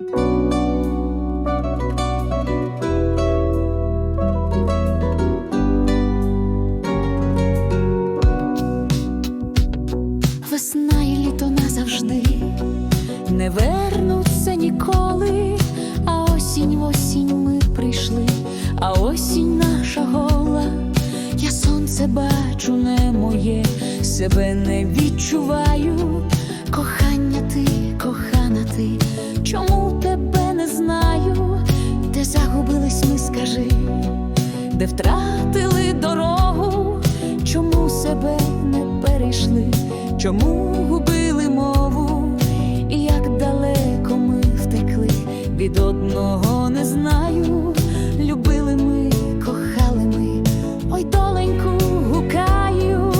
Весна і літо назавжди не вернуться ніколи, а осінь осінь ми прийшли, а осінь наша гола. Я сонце бачу, не моє, себе не відчуваю. Скажи, де втратили дорогу, чому себе не перейшли, чому губили мову, і як далеко ми втекли, від одного не знаю, любили ми, кохали ми, ой, доленьку гукаю,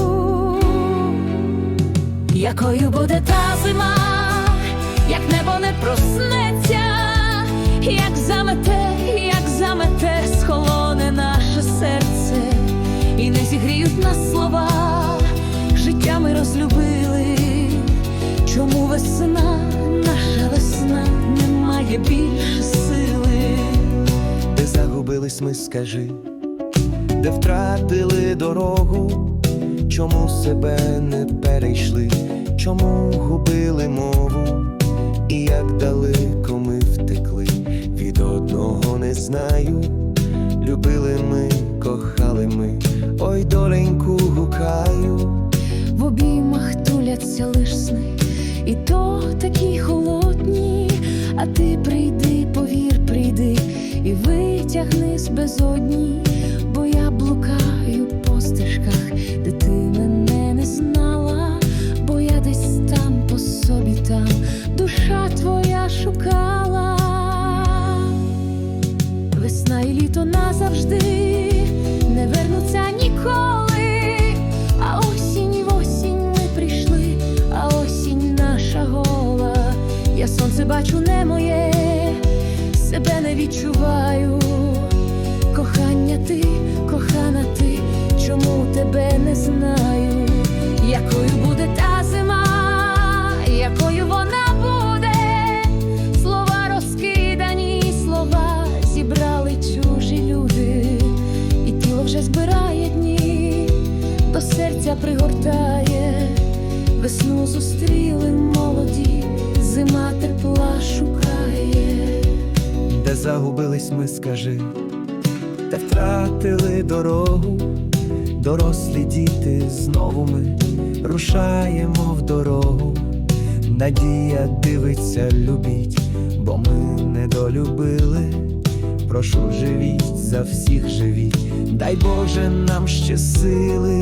якою буде та зима, як небо не проснеться, як замете, не нас слова, життя ми розлюбили. Чому весна, наша весна, не має більше сили? де загубились ми, скажи, де втратили дорогу, чому себе не перейшли, чому губили і витягни з безодні, бо я блукаю по стежках, де ти мене не знала, бо я десь там по собі там душа твоя шукала. Весна і літо назавжди не вернуться ніколи. Я сонце бачу не моє, себе не відчуваю. Кохання ти, кохана ти, чому тебе не знаю? Якою буде та зима, якою вона буде? Слова розкидані, слова зібрали чужі люди, і тіло вже збирає дні, до серця пригортає, весну зустріли молоді, зима тепла шукає. Загубились ми, скажи, де втратили дорогу, дорослі діти знову ми рушаємо в дорогу. Надія дивиться, любіть, бо ми недолюбили. Прошу, живіть за всіх живіть, дай Боже нам ще сили.